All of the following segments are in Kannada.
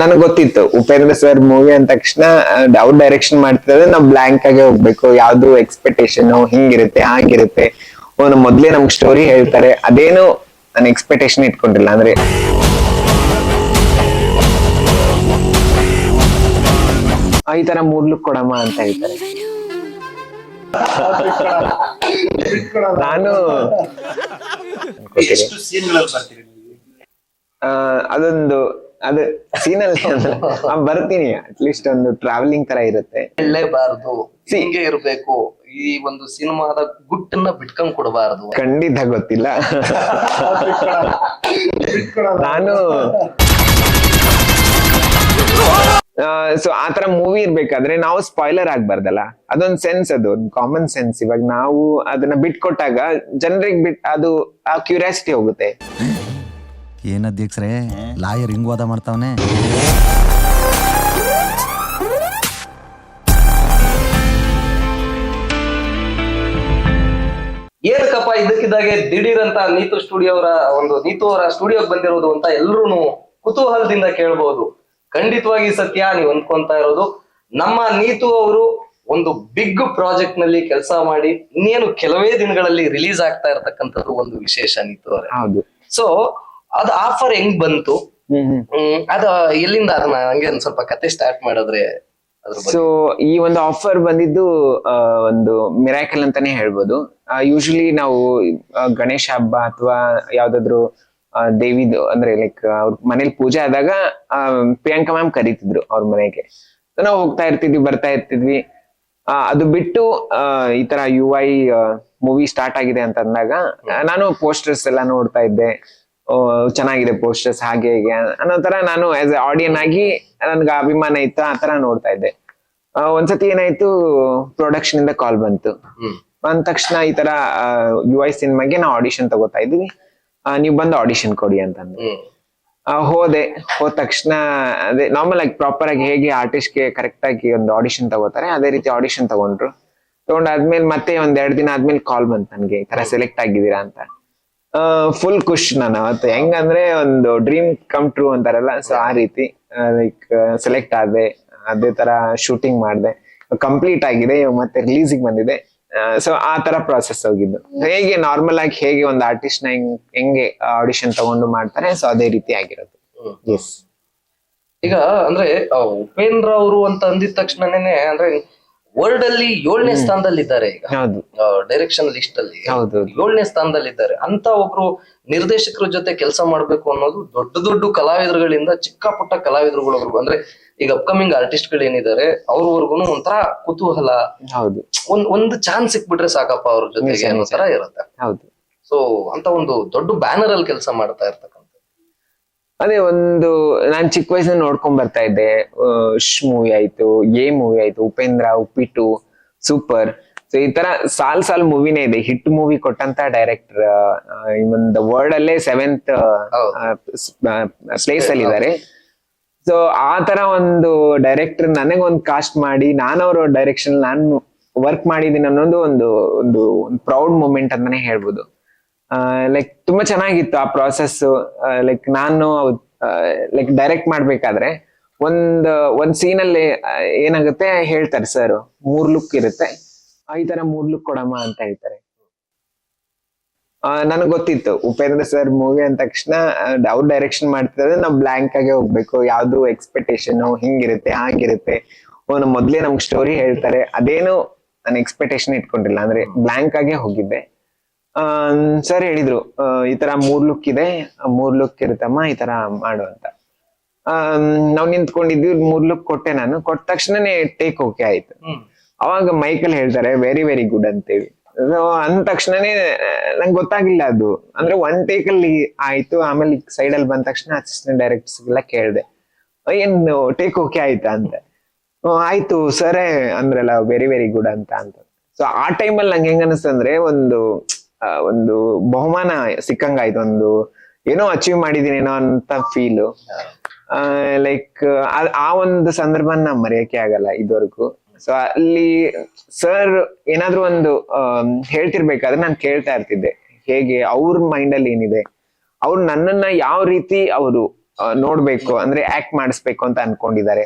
ನನಗೆ ಗೊತ್ತಿತ್ತು. ಉಪೇಂದ್ರ ಸರ್ ಮೂವಿ ಅಂದ ತಕ್ಷಣ ಅವ್ರ ಡೈರೆಕ್ಷನ್ ಮಾಡ್ತಿದ್ರೆ ನಾವು ಬ್ಲಾಂಕ್ ಆಗಿ ಹೋಗ್ಬೇಕು. ಯಾವ್ದು ಎಕ್ಸ್ಪೆಕ್ಟೇಷನ್ ಹಿಂಗಿರುತ್ತೆ ಹಾಗಿರುತ್ತೆ. ಒಂದು ಮೊದ್ಲೇ ನಮ್ಗೆ ಸ್ಟೋರಿ ಹೇಳ್ತಾರೆ. ಅದೇನು ನಾನು ಎಕ್ಸ್ಪೆಕ್ಟೇಷನ್ ಇಟ್ಕೊಂಡಿಲ್ಲ. ಅಂದ್ರೆ ಈ ತರ ಮೂರ್ ಲುಕ್ ಕೊಡಮ್ಮ ಅಂತ ಹೇಳ್ತಾರೆ. ನಾನು ಅದೊಂದು ಅದು ಸೀನಲ್ಲಿ ಬರ್ತೀನಿ ಅಟ್ಲೀಸ್ಟ್ ಒಂದು ಟ್ರಾವೆಲಿಂಗ್ ತರ ಇರುತ್ತೆ. ಹೇಳಲೇಬಾರದು ಹಿಂಗೆ ಇರಬೇಕು. ಈ ಒಂದು ಸಿನಿಮಾದ ಗುಟ್ಟನ್ನ ಬಿಟ್ಕೊಂಡ್ ಕೊಡಬಾರದು. ಖಂಡಿತ ಗೊತ್ತಿಲ್ಲ. ನಾನು ಸೊ ಆತರ ಮೂವಿ ಇರ್ಬೇಕಾದ್ರೆ ನಾವು ಸ್ಪಾಯ್ಲರ್ ಆಗ್ಬಾರ್ದಲ್ಲ. ಅದೊಂದ್ ಸೆನ್ಸ್ ಅದು ಒಂದು ಕಾಮನ್ ಸೆನ್ಸ್ ಇವಾಗ ನಾವು ಅದನ್ನ ಬಿಟ್ಕೊಟ್ಟಾಗ ಜನರಿಗೆ ಬಿಟ್ ಅದು ಆ ಕ್ಯೂರಿಯಾಸಿಟಿ ಹೋಗುತ್ತೆ. ಏನ್ ಅಧ್ಯಕ್ಷರೇ? ಲಾಯರ್ ಹಿಂಗ್ ವಾದ ಮಾಡ್ತಾವನೆ? ಏನಕ್ಕಪ್ಪ ಇದಕ್ಕಿದ್ದಾಗೆ ದಿಢೀರ್ ಅಂತ ನೀತು ಸ್ಟುಡಿಯೋ ಅವರ ಒಂದು ನೀತು ಅವರ ಸ್ಟುಡಿಯೋಗೆ ಬಂದಿರೋದು ಅಂತ ಎಲ್ರು ಕುತೂಹಲದಿಂದ ಕೇಳ್ಬಹುದು ಖಂಡಿತವಾಗಿ ಸತ್ಯ ನೀವು ಅಂದ್ಕೊಂತ ಇರೋದು. ನಮ್ಮ ನೀತು ಅವರು ಒಂದು ಬಿಗ್ ಪ್ರಾಜೆಕ್ಟ್ನಲ್ಲಿ ಕೆಲಸ ಮಾಡಿ ಇನ್ನೇನು ಕೆಲವೇ ದಿನಗಳಲ್ಲಿ ರಿಲೀಸ್ ಆಗ್ತಾ ಇರತಕ್ಕಂಥದ್ದು ಒಂದು ವಿಶೇಷ ನೀತು ಅವರೇ. ಹೌದು. ಸೊ ಅದು ಆಫರ್ ಹೆಂಗ್ ಬಂತು? ಅದ ಎಲ್ಲಿಂದ ಅದನ್ನ ಹಂಗೆ ಒಂದ್ ಸ್ವಲ್ಪ ಕತೆ ಸ್ಟಾರ್ಟ್ ಮಾಡಿದ್ರೆ ಸೊ ಈ ಒಂದು ಆಫರ್ ಬಂದಿದ್ದು ಒಂದು ಮಿರಾಕಲ್ ಅಂತಾನೆ ಹೇಳ್ಬೋದು. ಯೂಶಲಿ ನಾವು ಗಣೇಶ ಹಬ್ಬ ಅಥವಾ ಯಾವ್ದಾದ್ರು ದೇವಿದು ಅಂದ್ರೆ ಲೈಕ್ ಅವ್ರ ಮನೇಲಿ ಪೂಜೆ ಆದಾಗ ಪ್ರಿಯಾಂಕಾ ಮ್ಯಾಮ್ ಕರೀತಿದ್ರು ಅವ್ರ ಮನೆಗೆ. ನಾವು ಹೋಗ್ತಾ ಇರ್ತಿದ್ವಿ ಬರ್ತಾ ಇರ್ತಿದ್ವಿ. ಅದು ಬಿಟ್ಟು ಈ ತರ ಯು ಐ ಮೂವಿ ಸ್ಟಾರ್ಟ್ ಆಗಿದೆ ಅಂತ ಅಂದಾಗ ನಾನು ಪೋಸ್ಟರ್ಸ್ ಎಲ್ಲ ನೋಡ್ತಾ ಇದ್ದೆ. ಚೆನ್ನಾಗಿದೆ ಪೋಸ್ಟರ್ಸ್ ಹಾಗೆ ಹೀಗೆ ಅನ್ನೋ ತರ ನಾನು ಆಸ್ ಎ ಆಡಿಯನ್ ಆಗಿ ನನ್ಗೆ ಅಭಿಮಾನ ಇತ್ತು ಆ ತರ ನೋಡ್ತಾ ಇದ್ದೆ. ಒಂದ್ಸತಿ ಏನಾಯ್ತು ಪ್ರೊಡಕ್ಷನ್ ಇಂದ ಕಾಲ್ ಬಂತು. ಬಂದ ತಕ್ಷಣ ಈ ತರ ಯು ಐ ಸಿನಿಮಾಗೆ ನಾವು ಆಡಿಷನ್ ತಗೋತಾ ಇದೀವಿ ನೀವು ಬಂದು ಆಡಿಷನ್ ಕೊಡಿ ಅಂತಂದು. ಹ್ಮ್. ಆ, ಹೋದೆ. ಹೋದ ತಕ್ಷಣ ಅದೇ ನಾರ್ಮಲ್ ಆಗಿ ಪ್ರಾಪರ್ ಆಗಿ ಹೇಗೆ artist ಗೆ ಕರೆಕ್ಟ್ ಆಗಿ ಒಂದು ಆಡಿಷನ್ ತಗೋತಾರೆ ಅದೇ ರೀತಿ ಆಡಿಷನ್ ತಗೊಂಡ್ರು. ತಗೊಂಡಾದ್ಮೇಲೆ ಮತ್ತೆ ಒಂದ್ ಎರಡ್ ದಿನ ಆದ್ಮೇಲೆ ಕಾಲ್ ಬಂತು ನನ್ಗೆ ಈ ತರ ಸೆಲೆಕ್ಟ್ ಆಗಿದ್ದೀರಾ ಅಂತ. ಫುಲ್ ಖುಷ್ ನಾನು. ಅವತ್ತು ಹೆಂಗಂದ್ರೆ ಒಂದು ಡ್ರೀಮ್ ಕಮ್ ಟ್ರೂ ಅಂತಾರಲ್ಲ ಸೊ ಆ ರೀತಿ ಲೈಕ್ ಸೆಲೆಕ್ಟ್ ಆದೆ, ಅದೇ ತರ ಶೂಟಿಂಗ್ ಮಾಡಿದೆ. ಕಂಪ್ಲೀಟ್ ಆಗಿದೆ ಮತ್ತೆ ರಿಲೀಸಿಗೆ ಬಂದಿದೆ. ಸೊ ಆ ತರ ಪ್ರಾಸೆಸ್ ಹೋಗಿದ್ದು. ಹೇಗೆ ನಾರ್ಮಲ್ ಆಗಿ ಹೇಗೆ ಒಂದು ಆರ್ಟಿಸ್ಟ್ನ ಹೆಂಗ್ ಆಡಿಷನ್ ತಗೊಂಡು ಮಾಡ್ತಾರೆ ಸೊ ಅದೇ ರೀತಿ ಆಗಿರೋದು. ಈಗ ಅಂದ್ರೆ ಉಪೇಂದ್ರ ಅವರು ಅಂತ ಅಂದಿದ ತಕ್ಷಣನೇ ಅಂದ್ರೆ ವರ್ಲ್ಡ್ ಅಲ್ಲಿ ಏಳನೇ ಸ್ಥಾನದಲ್ಲಿ ಇದ್ದಾರೆ ಈಗ. ಡೈರೆಕ್ಷನ್ ಲಿಸ್ಟ್ ಅಲ್ಲಿ. ಏಳನೇ ಸ್ಥಾನದಲ್ಲಿ ಇದ್ದಾರೆ ಅಂತ ಒಬ್ರು ನಿರ್ದೇಶಕರ ಜೊತೆ ಕೆಲಸ ಮಾಡ್ಬೇಕು ಅನ್ನೋದು ದೊಡ್ಡ ದೊಡ್ಡ ಕಲಾವಿದರುಗಳಿಂದ ಚಿಕ್ಕ ಪುಟ್ಟ ಕಲಾವಿದರುಗಳವರೆಗೂ ಅಂದ್ರೆ ಈಗ ಅಪ್ಕಮಿಂಗ್ ಆರ್ಟಿಸ್ಟ್ಗಳು ಏನಿದ್ದಾರೆ ಅವ್ರವರ್ಗುನು ಒಂಥರ ಕುತೂಹಲ. ಹೌದು. ಒಂದ್ ಒಂದು ಚಾನ್ಸ್ ಸಿಕ್ಬಿಟ್ರೆ ಸಾಕಪ್ಪ ಅವ್ರ ಜೊತೆಗೆ ನಿಜ, ಅನ್ನೋ ತರ ಇರುತ್ತೆ. ಹೌದು. ಸೊ ಅಂತ ಒಂದು ದೊಡ್ಡ ಬ್ಯಾನರ್ ಅಲ್ಲಿ ಕೆಲಸ ಮಾಡ್ತಾ ಇರ್ತಕ್ಕಂಥ ಅದೇ ಒಂದು ನಾನ್ ಚಿಕ್ಕ ವಯಸ್ಸಿನ ನೋಡ್ಕೊಂಡ್ ಬರ್ತಾ ಇದ್ದೆ. ಶ್ ಮೂವಿ ಆಯ್ತು ಎ ಮೂವಿ ಆಯ್ತು ಉಪೇಂದ್ರ ಉಪ್ಪಿಟ್ಟು ಸೂಪರ್. ಸೊ ಈ ತರ ಸಾಲ್ ಸಾಲ್ ಮೂವಿನೇ ಇದೆ. ಹಿಟ್ ಮೂವಿ ಕೊಟ್ಟಂತ ಡೈರೆಕ್ಟರ್ ಒಂದು ವರ್ಲ್ಡ್ ಅಲ್ಲೇ ಸೆವೆಂತ್ ಪ್ಲೇಸ್ ಅಲ್ಲಿ ಇದ್ದಾರೆ. ಸೊ ಆ ತರ ಒಂದು ಡೈರೆಕ್ಟರ್ ನನಗೊಂದು ಕಾಸ್ಟ್ ಮಾಡಿ ನಾನು ಅವರ ಡೈರೆಕ್ಷನ್ ನಾನು ವರ್ಕ್ ಮಾಡಿದೀನಿ ಅನ್ನೋದು ಒಂದು ಒಂದು ಪ್ರೌಡ್ ಮೂಮೆಂಟ್ ಅಂತಾನೆ ಹೇಳ್ಬೋದು. ಲೈಕ್ ತುಂಬಾ ಚೆನ್ನಾಗಿತ್ತು ಆ ಪ್ರಾಸೆಸ್ ಲೈಕ್ ನಾನು ಲೈಕ್ ಡೈರೆಕ್ಟ್ ಮಾಡ್ಬೇಕಾದ್ರೆ ಒಂದ್ ಒಂದ್ ಅಲ್ಲಿ ಏನಾಗುತ್ತೆ ಹೇಳ್ತಾರೆ ಸರ್ ಮೂರ್ ಲುಕ್ ಇರುತ್ತೆ. ಈ ತರ ಮೂರ್ ಲುಕ್ ಕೊಡಮ್ಮ ಅಂತ ಹೇಳ್ತಾರೆ. ನನಗೆ ಗೊತ್ತಿತ್ತು. ಉಪೇಂದ್ರ ಸರ್ ಮೂವಿ ಅಂದ ತಕ್ಷಣ ಅವ್ರ ಡೈರೆಕ್ಷನ್ ಮಾಡ್ತಿದ್ರೆ ನಾವು ಬ್ಲಾಂಕ್ ಆಗಿ ಹೋಗ್ಬೇಕು. ಯಾವ್ದು ಎಕ್ಸ್ಪೆಕ್ಟೇಷನ್ ಹಿಂಗಿರುತ್ತೆ, ಹಾಗಿರುತ್ತೆ. ಮೊದ್ಲೇ ನಮ್ಗೆ ಸ್ಟೋರಿ ಹೇಳ್ತಾರೆ. ಅದೇನು ನಾನು ಎಕ್ಸ್ಪೆಕ್ಟೇಷನ್ ಇಟ್ಕೊಂಡಿಲ್ಲ. ಅಂದ್ರೆ ಬ್ಲಾಂಕ್ ಆಗೇ ಹೋಗಿದ್ದೆ. ಸರ್ ಹೇಳಿದ್ರು ಈ ತರ ಮೂರ್ ಲುಕ್ ಇದೆ ಮೂರ್ ಲುಕ್ ಇರುತ್ತಮ್ಮ ಈ ತರ ಮಾಡು ಅಂತ. ನಾವು ನಿಂತ್ಕೊಂಡಿದ್ವಿ ಮೂರ್ ಲುಕ್ ಕೊಟ್ಟೆ ನಾನು ಕೊಟ್ಟ ತಕ್ಷಣನೇ ಟೇಕ್ ಓಕೆ ಆಯ್ತು. ಅವಾಗ ಮೈಕಲ್ ಹೇಳ್ತಾರೆ ವೆರಿ ವೆರಿ ಗುಡ್ ಅಂತೇಳಿ. ಅಂದ ತಕ್ಷಣನೇ ನಂಗೆ ಗೊತ್ತಾಗಿಲ್ಲ ಅದು. ಅಂದ್ರೆ ಒನ್ ಟೇಕ್ ಅಲ್ಲಿ ಆಯ್ತು ಆಮೇಲೆ ಸೈಡ್ ಅಲ್ಲಿ ಬಂದ ತಕ್ಷಣ ಅಸಿಸ್ಟೆಂಟ್ ಡೈರೆಕ್ಟರ್ಸ್ ಎಲ್ಲ ಕೇಳಿದೆ ಏನು ಟೇಕ್ ಓಕೆ ಆಯ್ತಾ? ಅಂತ. ಆಯ್ತು ಸರೇ ಅಂದ್ರಲ್ಲ ವೆರಿ ವೆರಿ ಗುಡ್ ಅಂತ ಅಂತ. ಸೊ ಆ ಟೈಮಲ್ಲಿ ನಂಗೆ ಹೆಂಗ ಅನಿಸ್ತಂದ್ರೆ ಒಂದು ಒಂದು ಬಹುಮಾನ ಸಿಕ್ಕಂಗಾಯ್ತು ಒಂದು ಏನೋ ಅಚೀವ್ ಮಾಡಿದೀನೇನೋ ಅಂತ ಫೀಲು ಲೈಕ್ ಆ ಒಂದು ಸಂದರ್ಭನ ಮರೆಯಕ್ಕೆ ಆಗಲ್ಲ ಇದುವರೆಗೂ. ಸೊ ಅಲ್ಲಿ ಸರ್ ಏನಾದ್ರೂ ಒಂದು ಹೇಳ್ತಿರ್ಬೇಕಾದ್ರೆ ನಾನು ಕೇಳ್ತಾ ಇರ್ತಿದ್ದೆ. ಹೇಗೆ, ಅವ್ರ ಮೈಂಡ್ ಅಲ್ಲಿ ಏನಿದೆ? ಅವ್ರು ನನ್ನನ್ನ ಯಾವ ರೀತಿ ಅವರು ನೋಡ್ಬೇಕು, ಅಂದ್ರೆ ಆಕ್ಟ್ ಮಾಡಿಸ್ಬೇಕು ಅಂತ ಅನ್ಕೊಂಡಿದ್ದಾರೆ.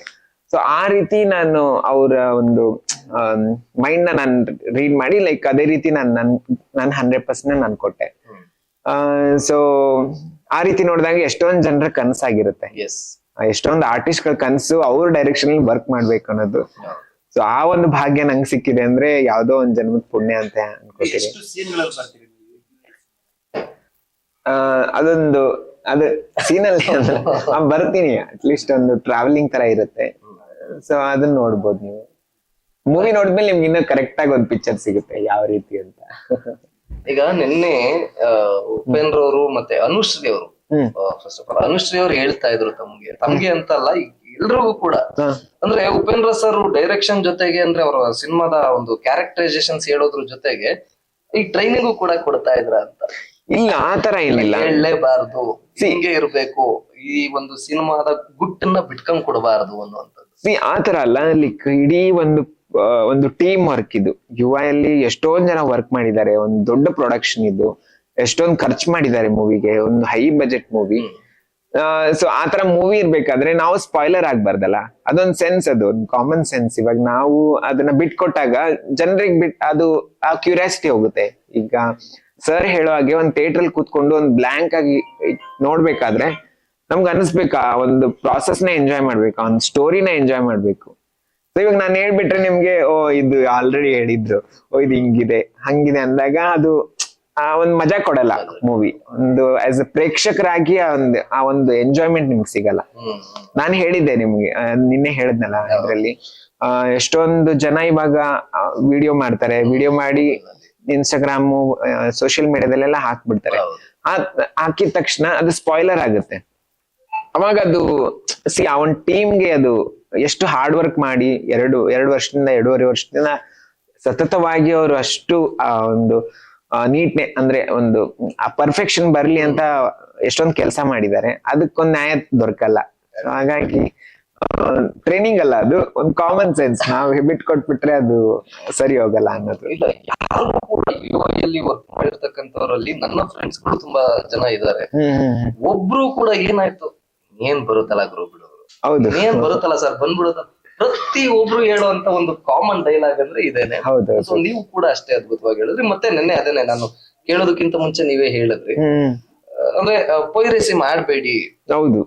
ಸೊ ಆ ರೀತಿ ನಾನು ಅವರ ಒಂದು ಮೈಂಡ್ನ ನಾನು ರೀಡ್ ಮಾಡಿ ಲೈಕ್ ಅದೇ ರೀತಿ ನಾನು ನನ್ ನಾನು ಹಂಡ್ರೆಡ್ ಪರ್ಸೆಂಟ್ ನಾನು ಕೊಟ್ಟೆ. ಸೊ ಆ ರೀತಿ ನೋಡಿದಾಗ ಎಷ್ಟೊಂದು ಜನರ ಕನಸಾಗಿರುತ್ತೆ. ಎಸ್ ಎಷ್ಟೊಂದು ಆರ್ಟಿಸ್ಟ್ಗಳ ಕನಸು ಅವ್ರ ಡೈರೆಕ್ಷನ್ ವರ್ಕ್ ಮಾಡ್ಬೇಕು ಅನ್ನೋದು. ಸೊ ಆ ಒಂದು ಭಾಗ್ಯ ನಂಗೆ ಸಿಕ್ಕಿದೆ ಅಂದ್ರೆ ಯಾವ್ದೋ ಒಂದ್ ಜನ್ಮದ ಪುಣ್ಯ ಅಂತ ಅನ್ಕೋತೀನಿ. ಅದೊಂದು ಅದು ಸೀನಲ್ಲಿ ಬರ್ತೀನಿ ಅಟ್ಲೀಸ್ಟ್ ಒಂದು ಟ್ರಾವೆಲಿಂಗ್ ತರ ಇರುತ್ತೆ. ಸೊ ಅದನ್ನ ನೋಡ್ಬೋದು ನೀವು. ಮೂವಿ ನೋಡಿದ್ಮೇಲೆ ನಿಮ್ಗೆ ಇನ್ನೂ ಕರೆಕ್ಟ್ ಆಗಿ ಒಂದು ಪಿಕ್ಚರ್ ಸಿಗುತ್ತೆ ಯಾವ ರೀತಿ ಅಂತ. ಈಗ ನಿನ್ನೆ ಉಪೇಂದ್ರ ಅವರು ಮತ್ತೆ ಅನುಶ್ರೀ ಅವರು ಫಸ್ಟ್ ಆಫ್ ಆಲ್ ಅನುಶ್ರೀ ಅವರು ಹೇಳ್ತಾ ಇದ್ರು ತಮ್ಗೆ. ತಮ್ಗೆ ಅಂತ ಅಲ್ಲ ಎಲ್ರಿಗೂ ಕೂಡ. ಅಂದ್ರೆ ಉಪೇಂದ್ರ ಸರ್ ಡೈರೆಕ್ಷನ್ ಜೊತೆಗೆ ಅಂದ್ರೆ ಅವರ ಸಿನಿಮಾದ ಒಂದು ಕ್ಯಾರೆಕ್ಟರೈಸೇಷನ್ಸ್ ಹೇಳೋದ್ರ ಜೊತೆಗೆ ಈ ಟ್ರೈನಿಂಗ್ ಕೂಡ ಕೊಡ್ತಾ ಇದ್ರ ಅಂತ. ಇಲ್ಲ ಆ ತರ ಏನಿಲ್ಲ ಹೇಳಲೇಬಾರ್ದು. ಹಿಂಗೆ ಇರ್ಬೇಕು. ಈ ಒಂದು ಸಿನಿಮಾದ ಗುಟ್ಟನ್ನ ಬಿಟ್ಕೊಂಡ್ ಕೊಡಬಾರ್ದು ಅನ್ನುವಂಥದ್ದು. ಸಿ ಆ ತರ ಅಲ್ಲ ಲೈಕ್ ಇಡೀ ಒಂದು ಒಂದು ಟೀಮ್ ವರ್ಕ್ ಇದು. ಯುವ ಅಲ್ಲಿ ಎಷ್ಟೊಂದ್ ಜನ ವರ್ಕ್ ಮಾಡಿದ್ದಾರೆ, ಒಂದು ದೊಡ್ಡ ಪ್ರೊಡಕ್ಷನ್ ಇದು. ಎಷ್ಟೊಂದ್ ಖರ್ಚು ಮಾಡಿದ್ದಾರೆ ಮೂವಿಗೆ ಒಂದು ಹೈ ಬಜೆಟ್ ಮೂವಿ ಸೊ ಆ ತರ ಮೂವಿ ಇರ್ಬೇಕಾದ್ರೆ ನಾವು ಸ್ಪಾಯ್ಲರ್ ಆಗ್ಬಾರ್ದಲ್ಲ. ಅದೊಂದ್ ಸೆನ್ಸ್ ಅದು, ಒಂದು ಕಾಮನ್ ಸೆನ್ಸ್ ಇವಾಗ ನಾವು ಅದನ್ನ ಬಿಟ್ಕೊಟ್ಟಾಗ ಜನರಿಗೆ ಬಿಟ್, ಅದು, ಆ ಕ್ಯೂರಿಯಾಸಿಟಿ ಹೋಗುತ್ತೆ. ಈಗ ಸರ್ ಹೇಳೋ ಹಾಗೆ ಒಂದ್ ಥಿಯೇಟರ್ ಕೂತ್ಕೊಂಡು ಒಂದ್ ಬ್ಲಾಂಕ್ ಆಗಿ ನೋಡ್ಬೇಕಾದ್ರೆ ನಮ್ಗೆ ಅನಿಸ್ಬೇಕಾ ಒಂದು ಪ್ರಾಸೆಸ್ನ ಎಂಜಾಯ್ ಮಾಡ್ಬೇಕು ಒಂದು ಸ್ಟೋರಿನ ಎಂಜಾಯ್ ಮಾಡ್ಬೇಕು. ಇವಾಗ ನಾನು ಹೇಳ್ಬಿಟ್ರೆ ನಿಮ್ಗೆ ಓ ಇದು ಆಲ್ರೆಡಿ ಹೇಳಿದ್ರು. ಓ ಇದು ಹಿಂಗಿದೆ ಹಂಗಿದೆ ಅಂದಾಗ ಅದು ಆ ಒಂದು ಮಜಾ ಕೊಡಲ್ಲ ಮೂವಿ ಒಂದು ಆಸ್ ಎ ಪ್ರೇಕ್ಷಕರಾಗಿ ಆ ಒಂದು ಆ ಒಂದು ಎಂಜಾಯ್ಮೆಂಟ್ ನಿಮ್ಗೆ ಸಿಗಲ್ಲ. ನಾನು ಹೇಳಿದ್ದೆ ನಿಮ್ಗೆ ನಿನ್ನೆ ಹೇಳಿದ್ನಲ್ಲ ಅದರಲ್ಲಿ. ಎಷ್ಟೊಂದು ಜನ ಇವಾಗ ವಿಡಿಯೋ ಮಾಡ್ತಾರೆ. ವಿಡಿಯೋ ಮಾಡಿ ಇನ್ಸ್ಟಾಗ್ರಾಮು ಸೋಷಿಯಲ್ ಮೀಡಿಯಾದಲ್ಲೆಲ್ಲ ಹಾಕ್ಬಿಡ್ತಾರೆ. ಹಾಕಿದ ತಕ್ಷಣ ಅದು ಸ್ಪಾಯ್ಲರ್ ಆಗುತ್ತೆ. ಅವಾಗ ಅದು ಸಿ ಅವನ್ ಟೀಮ್ ಟೀಮ್ಗೆ ಅದು ಎಷ್ಟು ಹಾರ್ಡ್ ವರ್ಕ್ ಮಾಡಿ ಎರಡು ಎರಡು ವರ್ಷದಿಂದ ಎರಡೂವರೆ ವರ್ಷದಿಂದ ಸತತವಾಗಿ ಅವರು ಅಷ್ಟು ಆ ಒಂದು ನೀಟ್ನೆ ಅಂದ್ರೆ ಒಂದು ಆ ಪರ್ಫೆಕ್ಷನ್ ಬರ್ಲಿ ಅಂತ ಎಷ್ಟೊಂದು ಕೆಲಸ ಮಾಡಿದ್ದಾರೆ. ಅದಕ್ಕೊಂದು ನ್ಯಾಯ ದೊರಕಲ್ಲ. ಹಾಗಾಗಿ ಟ್ರೈನಿಂಗ್ ಅಲ್ಲ ಅದು ಒಂದು ಕಾಮನ್ ಸೆನ್ಸ್ ನಾವು ಹೆಬಿಟ್ ಕೊಟ್ಬಿಟ್ರೆ ಅದು ಸರಿ ಹೋಗಲ್ಲ ಅನ್ನೋದು. ಇಲ್ಲ ಯಾರು ಕೂಡ ಯುವಲ್ಲಿ ವರ್ಕ್ ಮಾಡಿರ್ತಕ್ಕಂಥವ್ರಲ್ಲಿ ನನ್ನ ಫ್ರೆಂಡ್ಸ್ಗಳು ತುಂಬಾ ಜನ ಇದ್ದಾರೆ. ಒಬ್ರು ಕೂಡ ಏನಾಯ್ತು? ಏನ್ ಬರುತ್ತಲ್ಲ ಗುರು ಬಿಡು. ಹೌದು. ಏನ್ ಬರುತ್ತಲ್ಲ ಸರ್ ಬಂದ್ಬಿಡುತ್ತ. ಪ್ರತಿ ಒಬ್ರು ಹೇಳುವಂತ ಒಂದು ಕಾಮನ್ ಡೈಲಾಗ್ ಅಂದ್ರೆ ಇದೇನೆ. ಸೊ ನೀವು ಕೂಡ ಅಷ್ಟೇ ಅದ್ಭುತವಾಗಿ ಹೇಳಿದ್ರಿ. ಮತ್ತೆ ನೆನ್ನೆ ಅದೇನೆ ನಾನು ಕೇಳೋದಕ್ಕಿಂತ ಮುಂಚೆ ನೀವೇ ಹೇಳಿದ್ರಿ. ಅಂದ್ರೆ ಪೈರಸಿ ಮಾಡಬೇಡಿ. ಹೌದು.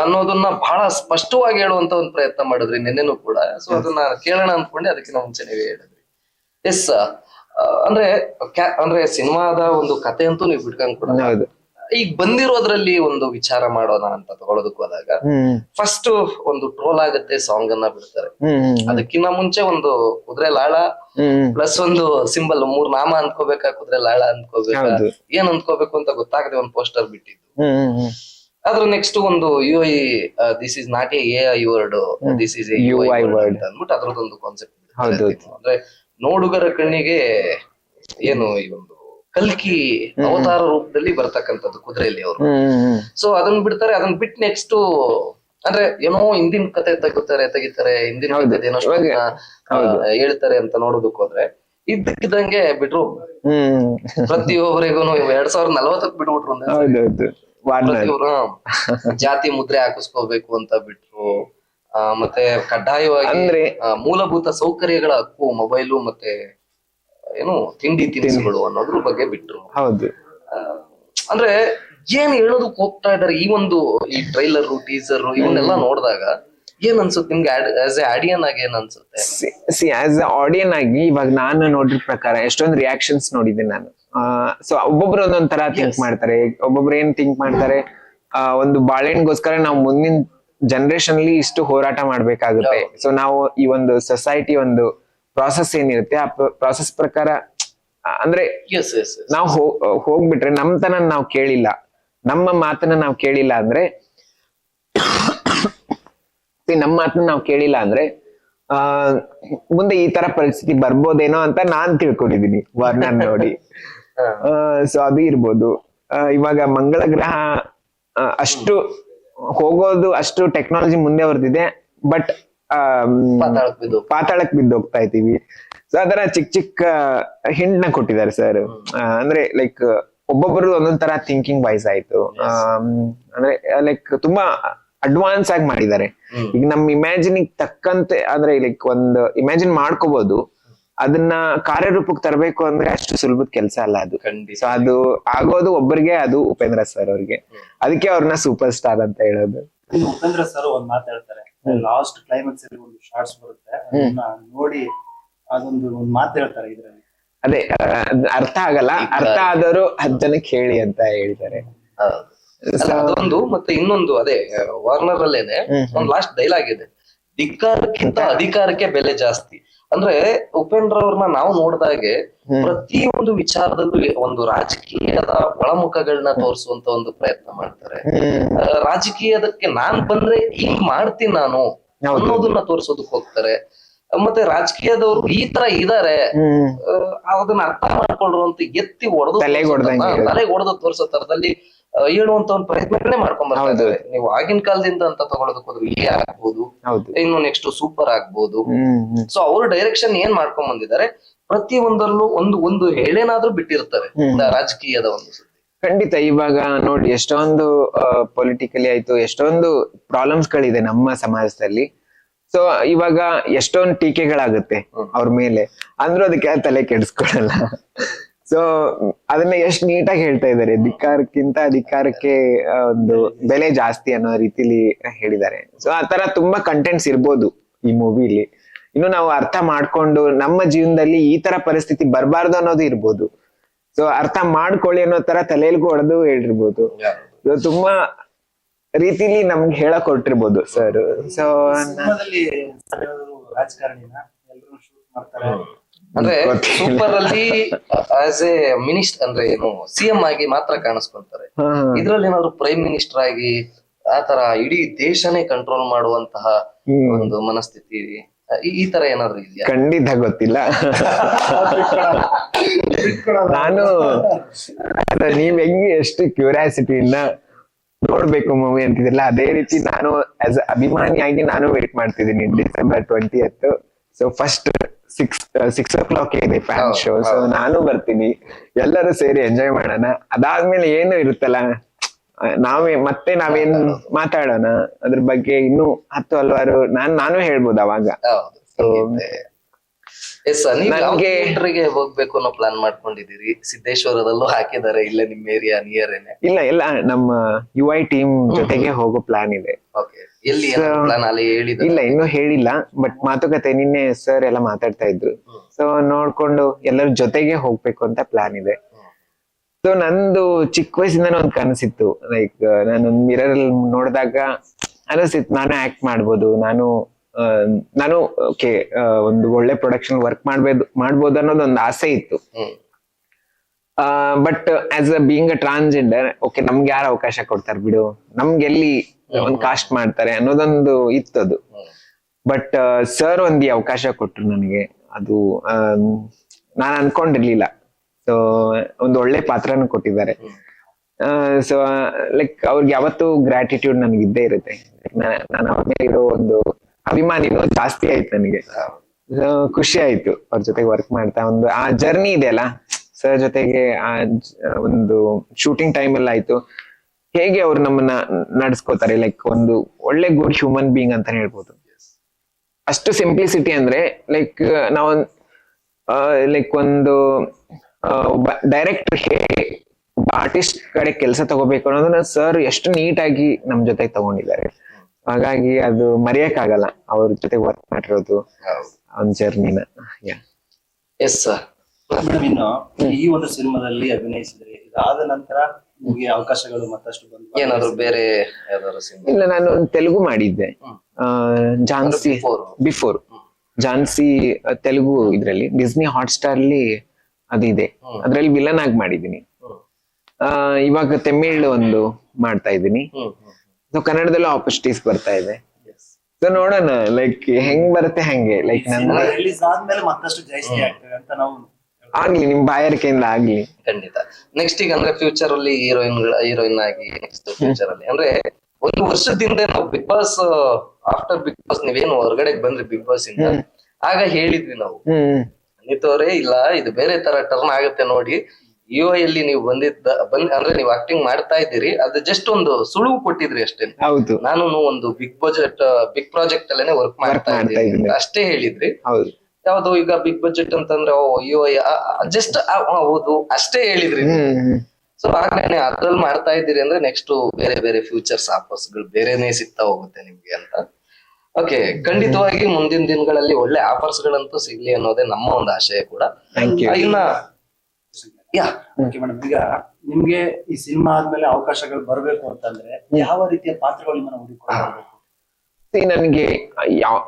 ಅನ್ನೋದನ್ನ ಬಹಳ ಸ್ಪಷ್ಟವಾಗಿ ಹೇಳುವಂತ ಒಂದು ಪ್ರಯತ್ನ ಮಾಡಿದ್ರಿ ನಿನ್ನೆನೂ ಕೂಡ. ಸೊ ಅದನ್ನ ಕೇಳೋಣ ಅನ್ಕೊಂಡೆ ಅದಕ್ಕಿಂತ ಮುಂಚೆ ನೀವೇ ಹೇಳಿದ್ರಿ. ಎಸ್ ಅಂದ್ರೆ ಅಂದ್ರೆ ಸಿನಿಮಾದ ಒಂದು ಕತೆ ಅಂತೂ ನೀವು ಬಿಟ್ಕೊಂಡ್ ಕೂಡ ಈಗ ಬಂದಿರೋದ್ರಲ್ಲಿ ಒಂದು ವಿಚಾರ ಮಾಡೋಣ ಅಂತ ತಗೊಳೋದಕ್ ಹೋದಾಗ ಫಸ್ಟ್ ಒಂದು ಟ್ರೋಲ್ ಆಗುತ್ತೆ ಸಾಂಗ್ ಅನ್ನ ಬಿಡ್ತಾರೆ. ಅದಕ್ಕಿಂತ ಮುಂಚೆ ಒಂದು ಕುದುರೆ ಲಾಳ ಪ್ಲಸ್ ಒಂದು ಸಿಂಬಲ್ ಮೂರ್ ನಾಮ ಅನ್ಕೋಬೇಕಾ ಕುದುರೆ ಲಾಳ ಅನ್ಕೋಬೇಕಾ. ಏನ್ ಅನ್ಕೋಬೇಕು ಅಂತ ಗೊತ್ತಾಗದೆ ಒಂದು ಪೋಸ್ಟರ್ ಬಿಟ್ಟಿದ್ದು. ಅದ್ರ ನೆಕ್ಸ್ಟ್ ಒಂದು U I this is not A I word this is A U I word. ಅಂತ ಅಂದ್ಬಿಟ್ಟು ಅದ್ರದ್ದೊಂದು ಕಾನ್ಸೆಪ್ಟ್. ಅಂದ್ರೆ ನೋಡುಗರ ಕಣ್ಣಿಗೆ ಏನು ಈ ಒಂದು ಕಲ್ಕಿ ಅವತಾರ ರೂಪದಲ್ಲಿ ಬರ್ತಕ್ಕಂಥದ್ದು ಕುದುರೆಯಲ್ಲಿ ಅವರು. ಸೊ ಅದನ್ನ ಬಿಡ್ತಾರೆ ಅದನ್ನ ಬಿಟ್ಟು ನೆಕ್ಸ್ಟ್ ಅಂದ್ರೆ ಏನೋ ಹಿಂದಿನ ಕತೆ ತೆಗಿತಾರೆ ತೆಗಿತಾರೆ ಹಿಂದಿನ. ಏನೋ ಹೇಳ್ತಾರೆ ಅಂತ ನೋಡೋದಕ್ ಹೋದ್ರೆ ಇದ್ದಕ್ಕಿದ್ದಂಗೆ ಬಿಟ್ರು. ಪ್ರತಿಯೊಬ್ಬರಿಗೂ ಎರಡ್ ಸಾವಿರದ ನಲವತ್ತಕ್ ಬಿಟ್ಬಿಟ್ರು ಜಾತಿ ಮುದ್ರೆ ಹಾಕಿಸ್ಕೋಬೇಕು ಅಂತ ಬಿಟ್ರು. ಆ, ಮತ್ತೆ ಕಡ್ಡಾಯವಾಗಿ ಅಂದ್ರೆ ಮೂಲಭೂತ ಸೌಕರ್ಯಗಳ ಹಕ್ಕು ಮೊಬೈಲು ಮತ್ತೆ ಏನು ತಿಂಡಿ ತಿನಿಸುಗಳು ಅನ್ನೋದ್ರ ಬಗ್ಗೆ ಬಿಟ್ರು. ಹೌದು. ಅಂದ್ರೆ ಏನ್ ಹೇಳೋದಕ್ ಹೋಗ್ತಾ ಇದಾರೆ ಈ ಒಂದು ಈ ಟ್ರೈಲರ್ ಟೀಸರ್ ಇವನ್ನೆಲ್ಲ ನೋಡಿದಾಗ ಏನ್ ಅನ್ಸುತ್ತೆ? ನಿಮ್ಗೆ ಆಸ್ ಎ ಆಡಿಯನ್ ಆಗಿ ಏನ್ ಅನ್ಸುತ್ತೆ? ಸಿ ಆಸ್ ಎ ಆಡಿಯನ್ ಆಗಿ ಇವಾಗ ನಾನು ನೋಡಿದ ಪ್ರಕಾರ ಎಷ್ಟೊಂದು ರಿಯಾಕ್ಷನ್ಸ್ ನೋಡಿದ್ದೀನಿ ನಾನು. ಸೊ ಒಬ್ಬೊಬ್ರು ಒಂದೊಂದ್ ತರ ಥಿಂಕ್ ಮಾಡ್ತಾರೆ. ಒಬ್ಬೊಬ್ರು ಏನ್ ಥಿಂಕ್ ಮಾಡ್ತಾರೆ? ಒಂದು ಬಾಳೆಹಣ್ಣಿಗೋಸ್ಕರ ನಾವು ಮುಂದಿನ ಜನರೇಷನ್ ಅಲ್ಲಿ ಇಷ್ಟು ಹೋರಾಟ ಮಾಡ್ಬೇಕಾಗುತ್ತೆ. ಸೊ ನಾವು ಈ ಒಂದು ಸೊಸೈಟಿ ಒಂದು ಪ್ರಾಸೆಸ್ ಏನಿರುತ್ತೆ ಆ ಪ್ರಾಸೆಸ್ ಪ್ರಕಾರ ಅಂದ್ರೆ ನಾವು ಹೋಗ್ಬಿಟ್ರೆ ನಮ್ತನ ನಾವು ಕೇಳಿಲ್ಲ. ನಮ್ಮ ಮಾತನ್ನ ನಾವು ಕೇಳಿಲ್ಲ ಅಂದ್ರೆ ನಮ್ಮ ಮಾತನ್ನ ನಾವು ಕೇಳಿಲ್ಲ ಅಂದ್ರೆ ಆ ಮುಂದೆ ಈ ತರ ಪರಿಸ್ಥಿತಿ ಬರ್ಬೋದೇನೋ ಅಂತ ನಾನ್ ತಿಳ್ಕೊಂಡಿದೀನಿ ವರ್ಣನ್ ನೋಡಿ. ಸೊ ಅದು ಇರ್ಬೋದು. ಇವಾಗ ಮಂಗಳ ಗ್ರಹ ಅಷ್ಟು ಹೋಗೋದು ಅಷ್ಟು ಟೆಕ್ನಾಲಜಿ ಮುಂದೆ ಹೊರದಿದೆ ಬಟ್ ಪಾತಾಳಕ್ ಬಿದ್ದು ಹೋಗ್ತಾ ಇದೀವಿ ಸೊ ಅದರ ಚಿಕ್ಕ ಚಿಕ್ಕ ಹಿಂಟ್ನ ಕೊಟ್ಟಿದ್ದಾರೆ ಸರ್ ಅಂದ್ರೆ ಲೈಕ್ ಒಬ್ಬೊಬ್ಬರು ಒಂದೊಂದ್ ತರ ಥಿಂಕಿಂಗ್ ವೈಸ್ ಆಯ್ತು. ಅಂದ್ರೆ ಲೈಕ್ ತುಂಬಾ ಅಡ್ವಾನ್ಸ್ ಆಗಿ ಮಾಡಿದ್ದಾರೆ. ಈಗ ನಮ್ ಇಮ್ಯಾಜಿನ್ ತಕ್ಕಂತೆ ಅಂದ್ರೆ ಲೈಕ್ ಒಂದು ಇಮ್ಯಾಜಿನ್ ಮಾಡ್ಕೋಬಹುದು ಅದನ್ನ ಕಾರ್ಯರೂಪಕ್ಕೆ ತರಬೇಕು ಅಂದ್ರೆ ಅಷ್ಟು ಸುಲಭದ ಕೆಲಸ ಅಲ್ಲ ಅದು. ಸೊ ಅದು ಆಗೋದು ಒಬ್ಬರಿಗೆ ಅದು ಉಪೇಂದ್ರ ಸರ್ ಅವ್ರಿಗೆ. ಅದಕ್ಕೆ ಅವ್ರನ್ನ ಸೂಪರ್ ಸ್ಟಾರ್ ಅಂತ ಹೇಳೋದು. ಉಪೇಂದ್ರ ಸರ್ ಒಂದ್ ಮಾತಾಡ್ತಾರೆ ಲಾಸ್ಟ್ ಕ್ಲೈಮ್ಯಾಕ್ಸ್ ಅಲ್ಲಿ ಒಂದು ಶಾರ್ಟ್ಸ್ ಬರುತ್ತೆ. ಅದನ್ನ ನೋಡಿ ಅದೊಂದು ಒಂದು ಮಾತು ಹೇಳ್ತಾರೆ ಇದ್ರಲ್ಲಿ. ಅದೇ ಅರ್ಥ ಆಗಲ್ಲ. ಅರ್ಥ ಆದವರು ಹತ್ತು ಜನಕ್ಕೆ ಹೇಳಿ ಅಂತ ಹೇಳ್ತಾರೆ. ಅದೊಂದು ಮತ್ತೆ ಇನ್ನೊಂದು ಅದೇ ವಾರ್ನರ್ ಅಲ್ಲೇನೆ ಒಂದ್ ಲಾಸ್ಟ್ ಡೈಲಾಗ್ ಇದೆ. ಧಿಕ್ಕಾರಕ್ಕಿಂತ ಅಧಿಕಾರಕ್ಕೆ ಬೆಲೆ ಜಾಸ್ತಿ. ಅಂದ್ರೆ ಉಪೇಂದ್ರ ಅವ್ರನ್ನ ನಾವು ನೋಡಿದಾಗೆ ಪ್ರತಿಯೊಂದು ವಿಚಾರದಲ್ಲೂ ಒಂದು ರಾಜಕೀಯದ ಒಳಮುಖಗಳನ್ನ ತೋರಿಸುವಂತ ಒಂದು ಪ್ರಯತ್ನ ಮಾಡ್ತಾರೆ. ರಾಜಕೀಯದಕ್ಕೆ ನಾನ್ ಬಂದ್ರೆ ಹಿಂಗ್ ಮಾಡ್ತೀನಿ ನಾನು ಅನ್ನೋದನ್ನ ತೋರಿಸೋದಕ್ಕೆ ಹೋಗ್ತಾರೆ. ಮತ್ತೆ ರಾಜಕೀಯದವರು ಈ ತರ ಇದಾರೆ ಅದನ್ನ ಅರ್ಥ ಮಾಡ್ಕೊಂಡ್ರು ಅಂತ ಎತ್ತಿ ಹೊಡೆದು ತಲೆಗೆ ಹೊಡೆದು ತೋರಿಸೋ ತರದಲ್ಲಿ ಹೇಳುವಂತ ಒಂದು ಪ್ರಯತ್ನಗಳನ್ನೇ ಮಾಡ್ಕೊಂಡ್ ನೀವು ಆಗಿನ ಕಾಲದಿಂದ ಅಂತ ತಗೊಳೋದಕ್ಕೆ ಹೋದ್ರೆ ಇಲ್ಲೇ ಆಗ್ಬೋದು ಇನ್ನು ನೆಕ್ಸ್ಟ್ ಸೂಪರ್ ಆಗ್ಬೋದು. ಸೊ ಅವ್ರ ಡೈರೆಕ್ಷನ್ ಏನ್ ಮಾಡ್ಕೊಂಡ್ ಬಂದಿದ್ದಾರೆ ಪ್ರತಿ ಒಂದರಲ್ಲೂ ಒಂದು ಒಂದು ಹೇಳೇನಾದ್ರೂ ಬಿಟ್ಟಿರ್ತಾರೆ ರಾಜಕೀಯದ ಒಂದು ಖಂಡಿತ ಇವಾಗ ನೋಡಿ ಎಷ್ಟೊಂದು ಪೊಲಿಟಿಕಲಿ ಆಯ್ತು ಎಷ್ಟೊಂದು ಪ್ರಾಬ್ಲಮ್ಸ್ ಗಳಿದೆ ನಮ್ಮ ಸಮಾಜದಲ್ಲಿ. ಸೊ ಇವಾಗ ಎಷ್ಟೊಂದು ಟೀಕೆಗಳಾಗುತ್ತೆ ಅವ್ರ ಮೇಲೆ. ಅಂದ್ರೂ ಅದಕ್ಕೆ ತಲೆ ಕೆಡಿಸ್ಕೊಳಲ್ಲ. ಸೊ ಅದನ್ನ ಎಷ್ಟ್ ನೀಟಾಗಿ ಹೇಳ್ತಾ ಇದ್ದಾರೆ. ಧಿಕ್ಕಾರಕ್ಕಿಂತ ಅಧಿಕಾರಕ್ಕೆ ಒಂದು ಬೆಲೆ ಜಾಸ್ತಿ ಅನ್ನೋ ರೀತಿಲಿ ಹೇಳಿದ್ದಾರೆ. ಸೊ ಆತರ ತುಂಬಾ ಕಂಟೆಂಟ್ಸ್ ಇರ್ಬೋದು ಈ ಮೂವಿಲಿ ಇನ್ನು ನಾವು ಅರ್ಥ ಮಾಡ್ಕೊಂಡು ನಮ್ಮ ಜೀವನದಲ್ಲಿ ಈ ತರ ಪರಿಸ್ಥಿತಿ ಬರಬಾರ್ದು ಅನ್ನೋದು ಇರ್ಬೋದು. ಸೊ ಅರ್ಥ ಮಾಡ್ಕೊಳ್ಳಿ ಅನ್ನೋ ತರ ತಲೆಯಲ್ಲಿ ಹೊಡೆದು ಹೇಳಿರ್ಬೋದು. ಸೊ ತುಂಬಾ ರೀತಿಲಿ ನಮ್ಗೆ ಹೇಳಕ್ ಕೊಟ್ಟಿರ್ಬೋದು ಸರ್ ಸೊ ರಾಜಕಾರಣಿನ ಎಲ್ಲರೂ ಶೂಟ್ ಮಾಡ್ತಾರೆ. ಅಂದ್ರೆ ಸೂಪರ್ ಅಲ್ಲಿ ಆಸ್ ಎ ಮಿನಿಸ್ಟರ್ ಅಂದ್ರೆ ಏನು ಸಿಎಂ ಆಗಿ ಮಾತ್ರ ಕಾಣಿಸ್ಕೊಂತಾರೆ. ಇದ್ರಲ್ಲಿ ಏನಾದ್ರು ಪ್ರೈಮ್ ಮಿನಿಸ್ಟರ್ ಆಗಿ ಆತರ ಇಡೀ ದೇಶನೇ ಕಂಟ್ರೋಲ್ ಮಾಡುವಂತಹ ಒಂದು ಮನಸ್ಥಿತಿ ಈ- ತರ ಏನಾದ್ರು ಇದೆಯಾ? ಖಂಡಿತ ಗೊತ್ತಿಲ್ಲ. ನಾನು ನೀವ್ ಹೆಂಗೆ ಎಷ್ಟು ಕ್ಯೂರಿಯಾಸಿಟಿಯಿಂದ ನೋಡ್ಬೇಕು ಮೂವಿ ಅಂತಿದ್ರಲ್ಲ ಅದೇ ರೀತಿ ನಾನು ಆಸ್ ಅಭಿಮಾನಿಯಾಗಿ ನಾನು ವೇಟ್ ಮಾಡ್ತಿದ್ದೀನಿ December twenty so first six six o'clock ಇದೆ ಫ್ಯಾನ್ ಶೋ ಸೊ ನಾನು ಬರ್ತೀನಿ. ಎಲ್ಲರೂ ಸೇರಿ ಎಂಜಾಯ್ ಮಾಡೋಣ. ಅದಾದ್ಮೇಲೆ ಏನು ಇರುತ್ತಲ್ಲ? ನಾವೇ ಮತ್ತೆ ನಾವೇನ್ ಮಾತಾಡೋಣ? ಅದ್ರ ಬಗ್ಗೆ ಇನ್ನೂ ಹತ್ತು ಹಲವಾರು ನಾನ್ ನಾನು ಹೇಳ್ಬೋದು ಅವಾಗ. ಎಸ್ ಥಿಯೇಟರ್ಗೆ ಹೋಗ್ಬೇಕು ಅನ್ನೋ ಪ್ಲಾನ್ ಮಾಡ್ಕೊಂಡಿದ್ದೀರಿ? ಸಿದ್ದೇಶ್ವರದಲ್ಲೂ ಹಾಕಿದ್ದಾರೆ ಇಲ್ಲ ನಿಮ್ ಏರಿಯಾ ನಿಯರ್ ಏನೆ? ಇಲ್ಲ ಇಲ್ಲ ನಮ್ಮ ಯು ಐ ಟೀಮ್ ಜೊತೆಗೆ ಹೋಗೋ ಪ್ಲಾನ್ ಇದೆ. ಎಲ್ಲಿ ಪ್ಲಾನ್ ಅಲ್ಲಿ ಹೇಳಿದ ಇಲ್ಲ ಇನ್ನೂ ಹೇಳಿಲ್ಲ ಬಟ್ ಮಾತುಕತೆ ನಿನ್ನೆ ಸರ್ ಎಲ್ಲ ಮಾತಾಡ್ತಾ ಇದ್ರು. ಸೊ ನೋಡ್ಕೊಂಡು ಎಲ್ಲರ ಜೊತೆಗೆ ಹೋಗ್ಬೇಕು ಅಂತ ಪ್ಲಾನ್ ಇದೆ. ಸೊ ನಂದು ಚಿಕ್ಕ ವಯಸ್ಸಿಂದ ಒಂದ್ ಕನಸಿತ್ತು. ಲೈಕ್ ನಾನು ಮಿರರ್ ಅಲ್ಲಿ ನೋಡಿದಾಗ ಅನಿಸ್ತಿತ್ತು ನಾನು ಆಕ್ಟ್ ಮಾಡ್ಬೋದು ನಾನು ನಾನು ಓಕೆ ಒಂದು ಒಳ್ಳೆ ಪ್ರೊಡಕ್ಷನ್ ವರ್ಕ್ ಮಾಡ್ಬೋದು ಮಾಡ್ಬೋದು ಅನ್ನೋದು ಒಂದು ಆಸೆ ಇತ್ತು. But as a being a transgender okay ನಮ್ಗೆ ಯಾರು ಅವಕಾಶ ಕೊಡ್ತಾರೆ ಬಿಡು? ನಮ್ಗೆ ಎಲ್ಲಿ ಒಂದು ಕಾಸ್ಟ್ ಮಾಡ್ತಾರೆ ಅನ್ನೋದೊಂದು ಇತ್ತು ಅದು ಬಟ್ ಸರ್ ಒಂದು ಅವಕಾಶ ಕೊಟ್ರು ನನಗೆ. ಅದು ನಾನು ಅನ್ಕೊಂಡಿರ್ಲಿಲ್ಲ. ಸೊ ಒಂದು ಒಳ್ಳೆ ಪಾತ್ರನು ಕೊಟ್ಟಿದ್ದಾರೆ. ಸೊ ಲೈಕ್ ಅವ್ರಿಗೆ ಯಾವತ್ತೂ ಗ್ರಾಟಿಟ್ಯೂಡ್ ನನಗಿದ್ದೇ ಇದ್ದೇ ಇರುತ್ತೆ. ನಾನು ಅವ್ರ ಮೇಲೆ ಇರೋ ಒಂದು ಅಭಿಮಾನಿನೂ ಜಾಸ್ತಿ ಆಯ್ತು ನನಗೆ. ಖುಷಿ ಆಯ್ತು ಅವ್ರ ಜೊತೆಗೆ ವರ್ಕ್ ಮಾಡ್ತಾ ಒಂದು, ಆ ಜರ್ನಿ ಇದೆ ಅಲ್ಲ? ಸರ್ ಜೊತೆಗೆ ಆ ಒಂದು ಶೂಟಿಂಗ್ ಟೈಮ್ ಎಲ್ಲ ಆಯ್ತು. ಹೇಗೆ ಅವ್ರು ನಮ್ಮನ್ನ ನಡ್ಸ್ಕೋತಾರೆ? ಲೈಕ್ ಒಂದು ಒಳ್ಳೆ ಗುಡ್ ಹ್ಯೂಮನ್ ಬೀಯಿಂಗ್ ಅಂತಾನೆ ಹೇಳ್ಬೋದು. ಅಷ್ಟು ಸಿಂಪ್ಲಿಸಿಟಿ ಅಂದ್ರೆ ಲೈಕ್ ನಾವು ಲೈಕ್ ಒಂದು ಡೈರೆಕ್ಟರ್ ಹೇಗೆ ಆರ್ಟಿಸ್ಟ್ ಕಡೆ ಕೆಲಸ ತಗೋಬೇಕು ಅನ್ನೋದನ್ನ ಸರ್ ಎಷ್ಟು ನೀಟಾಗಿ ನಮ್ ಜೊತೆಗೆ ತಗೊಂಡಿದ್ದಾರೆ. ಹಾಗಾಗಿ ಅದು ಮರೆಯಕ್ಕಾಗಲ್ಲ. ಅವ್ರ ಜೊತೆ ವರ್ಕ್ ಮಾಡಿರೋದು ಒಂದ್ ಜರ್ನಿನ ಎಸ್ ಸರ್ ಮೇಡಮ್ ಇನ್ನು ಈ ಒಂದು ಸಿನಿಮಾದಲ್ಲಿ ಅಭಿನಯಿಸಿದ್ರೆ ಇದಾದ ನಂತರ ನಿಮಗೆ ಅವಕಾಶಗಳು ಮತ್ತಷ್ಟು ಬಂದು ಏನಾದ್ರು ಬೇರೆ ಯಾವ್ದಾದ್ರು ಸಿನಿಮಾ? ಇಲ್ಲ ನಾನು ಒಂದ್ ತೆಲುಗು ಮಾಡಿದ್ದೆ. ಜಾನ್ಸಿ. ಬಿಫೋರ್ ಜಾನ್ಸಿ ತೆಲುಗು ಇದ್ರಲ್ಲಿ. ಡಿಸ್ನಿ ಹಾಟ್ ಸ್ಟಾರ್ ಅಲ್ಲಿ ಅದಿದೆ. ಇದೆ ಅದ್ರಲ್ಲಿ ವಿಲನ್ ಆಗಿ ಮಾಡಿದೀನಿ ಆ, ಇವಾಗ ತಮಿಳ್ ಒಂದು ಮಾಡ್ತಾ ಇದ್ದೀನಿ. ಸೊ ಕನ್ನಡದಲ್ಲೂ ಆಪರ್ಚುನಿಟೀಸ್ ಬರ್ತಾ ಇದೆ. ಸೊ ನೋಡೋಣ ಲೈಕ್ ಹೆಂಗ್ ಬರುತ್ತೆ ಹಂಗೆ? ಲೈಕ್ ನನ್ನ ರಿಲೀಸ್ ಆದ್ಮೇಲೆ ಮತ್ತಷ್ಟು ಜಾಸ್ತಿ ಆಗ್ತದೆ ಅಂತ ನಾವು ಆಗ್ಲಿ ನಿಮ್ ಬಾಯಾರಿಕೆಯಿಂದ ಆಗ್ಲಿ. ಖಂಡಿತ. ನೆಕ್ಸ್ಟ್ ಈಗ ಅಂದ್ರೆ ಫ್ಯೂಚರ್ ಅಲ್ಲಿ ಹೀರೋಯಿನ್ ಹೀರೋಯಿನ್ ಆಗಿ ನೆಕ್ಸ್ಟ್ ಫ್ಯೂಚರ್ ಅಲ್ಲಿ. ಅಂದ್ರೆ ಒಂದು ವರ್ಷದಿಂದ ನಾವು Bigg Boss after Bigg Boss ನೀವೇನು ಹೊರಗಡೆ ಬಂದ್ರಿ ಬಿಗ್ ಬಾಸ್ ಇಂದ? ಆಗ ಹೇಳಿದ್ವಿ ನಾವು. ನಿಂತವ್ರೆ ಇಲ್ಲ ಇದು ಬೇರೆ ತರ ಟರ್ನ್ ಆಗುತ್ತೆ ನೋಡಿ. ಯು ಅಲ್ಲಿ ನೀವು ಬಂದಿದ್ದ ಬಂದ್ ಅಂದ್ರೆ ನೀವು ಆಕ್ಟಿಂಗ್ ಮಾಡ್ತಾ ಇದ್ದೀರಿ ಅದು ಜಸ್ಟ್ ಒಂದು ಸುಳಿವು ಕೊಟ್ಟಿದ್ರಿ ಅಷ್ಟೇ. ಹೌದು. ನಾನು ಒಂದು ಬಿಗ್ ಬಜೆಟ್ ಬಿಗ್ ಪ್ರಾಜೆಕ್ಟ್ ಅಲ್ಲೇನೆ ವರ್ಕ್ ಮಾಡ್ತಾ ಇದ್ದೀನಿ. ಅಷ್ಟೇ ಹೇಳಿದ್ರಿ. ಹೌದು. ಯಾವ್ದು ಈಗ ಬಿಗ್ ಬಜೆಟ್ ಅಂತಂದ್ರೆ ಓ ಯು ಜಸ್ಟ್ ಹೌದು ಅಷ್ಟೇ ಹೇಳಿದ್ರಿ. ಸೊ ಹಾಗೇನೆ ಅದ್ರಲ್ಲಿ ಮಾಡ್ತಾ ಇದ್ದೀರಿ ಅಂದ್ರೆ ನೆಕ್ಸ್ಟ್ ಬೇರೆ ಬೇರೆ ಫ್ಯೂಚರ್ಸ್ ಆಫರ್ಸ್ಗಳು ಬೇರೆನೆ ಸಿಗ್ತಾ ಹೋಗುತ್ತೆ ನಿಮ್ಗೆ ಅಂತ. ಓಕೆ ಖಂಡಿತವಾಗಿ ಮುಂದಿನ ದಿನಗಳಲ್ಲಿ ಒಳ್ಳೆ ಆಫರ್ಸ್ ಗಳಂತೂ ಸಿಗ್ಲಿ ಅನ್ನೋದೇ ನಮ್ಮ ಒಂದು ಆಶಯ ಕೂಡ. ಇನ್ನ ಯಾ. ಓಕೆ ಮೇಡಮ್ ಈಗ ನಿಮ್ಗೆ ಈ ಸಿನಿಮಾ ಆದ್ಮೇಲೆ ಅವಕಾಶಗಳು ಬರಬೇಕು ಅಂತಂದ್ರೆ ಯಾವ ರೀತಿಯ ಪಾತ್ರಗಳು ನಿಮ್ಮನ್ನ ಹುಡುಕೊಂಡು ನನಗೆ ಯಾವ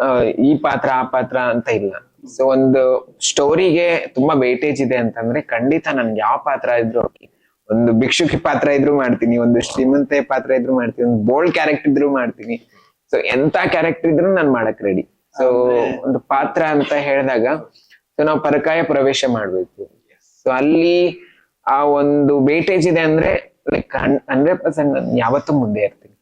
ಈ ಪಾತ್ರ ಆ ಪಾತ್ರ ಅಂತ ಇಲ್ಲ. ಸೊ ಒಂದು ಸ್ಟೋರಿಗೆ ತುಂಬಾ ವೇಟೇಜ್ ಇದೆ ಅಂತಂದ್ರೆ ಖಂಡಿತ ನನ್ಗೆ ಯಾವ ಪಾತ್ರ ಇದ್ರು. ಒಂದು ಭಿಕ್ಷುಕಿ ಪಾತ್ರ ಇದ್ರು ಮಾಡ್ತೀನಿ ಒಂದು ಶ್ರೀಮಂತೆ ಪಾತ್ರ ಇದ್ರು ಮಾಡ್ತೀನಿ ಒಂದು ಬೋಲ್ಡ್ ಕ್ಯಾರೆಕ್ಟರ್ ಇದ್ರು ಮಾಡ್ತೀನಿ. ಸೊ ಎಂತ ಕ್ಯಾರೆಕ್ಟರ್ ಇದ್ರು ನಾನು ಮಾಡಕ್ ರೆಡಿ ಸೊ ಒಂದು ಪಾತ್ರ ಅಂತ ಹೇಳಿದಾಗ ಸೊ ನಾವು ಪರಕಾಯ ಪ್ರವೇಶ ಮಾಡ್ಬೇಕು. ಸೊ ಅಲ್ಲಿ ಆ ಒಂದು ವೇಟೇಜ್ ಇದೆ ಅಂದ್ರೆ ಲೈಕ್ ಹಂಡ್ರೆಡ್ ಪರ್ಸೆಂಟ್ ನಾನು ಯಾವತ್ತೂ ಮುಂದೆ ಇರ್ತೀನಿ.